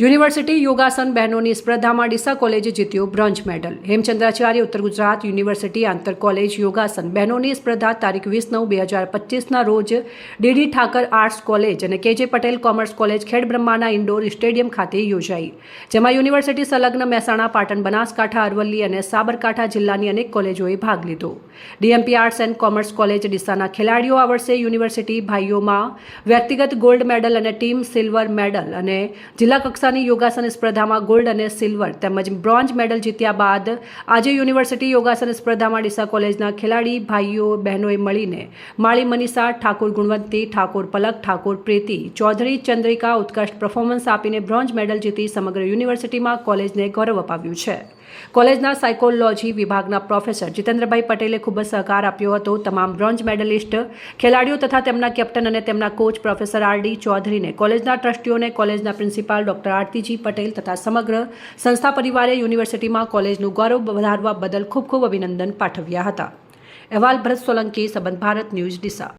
University યોગાસન બહેનોની સ્પર્ધામાં ડીસા કોલેજે જીત્યો બ્રોન્ઝ મેડલ. હેમચંદ્રાચાર્ય ઉત્તર ગુજરાત યુનિવર્સિટી આંતર કોલેજ યોગાસન બહેનોની સ્પર્ધા તારીખ વીસ નવ બે હજાર પચીસના રોજ ડીડી ઠાકર આર્ટ્સ કોલેજ અને કેજે પટેલ કોમર્સ કોલેજ ખેડબ્રહ્માના ઇન્ડોર સ્ટેડિયમ ખાતે યોજાઈ. જેમાં યુનિવર્સિટી સંલગ્ન મહેસાણા, પાટણ, બનાસકાંઠા, અરવલ્લી અને સાબરકાંઠા જિલ્લાની અનેક કોલેજોએ ભાગ લીધો. DMP arts and commerce college ડીસાના ખેલાડીઓ આ વર્ષે યુનિવર્સિટી ભાઈઓમાં વ્યક્તિગત ગોલ્ડ મેડલ અને ટીમ સિલ્વર મેડલ અને જિલ્લા કક્ષાની યોગાસન સ્પર્ધામાં ગોલ્ડ અને સિલ્વર તેમજ બ્રોન્ઝ મેડલ જીત્યા બાદ આજે યુનિવર્સિટી યોગાસન સ્પર્ધામાં ડીસા કોલેજના ખેલાડી ભાઈઓ બહેનોએ મળીને માળી મનીષા, ઠાકોર ગુણવંતી, ઠાકોર પલક, ઠાકોર પ્રીતિ, ચૌધરી ચંદ્રિકા ઉત્કૃષ્ટ પરફોર્મન્સ આપીને બ્રોન્ઝ મેડલ જીતી સમગ્ર યુનિવર્સિટીમાં કોલેજને ગૌરવ અપાવ્યું છે. કોલેજના સાયકોલોજી વિભાગના પ્રોફેસર જીતેન્દ્રભાઈ પટેલે ખૂબ જ સહકાર આપ્યો હતો. તમામ બ્રોન્ઝ મેડલિસ્ટ, ખેલાડીઓ તથા તેમના કેપ્ટન અને તેમના કોચ પ્રોફેસર આર ડી ચૌધરીને કોલેજના ટ્રસ્ટીઓને કોલેજના પ્રિન્સિપાલ ડોક્ટર આરતીજી પટેલ તથા સમગ્ર સંસ્થા પરિવારે યુનિવર્સિટીમાં કોલેજનું ગૌરવ વધારવા બદલ ખૂબ ખૂબ અભિનંદન પાઠવ્યા હતા. અહેવાલ ભરત સોલંકી, સંબંધ ભારત ન્યૂઝ ડીસા.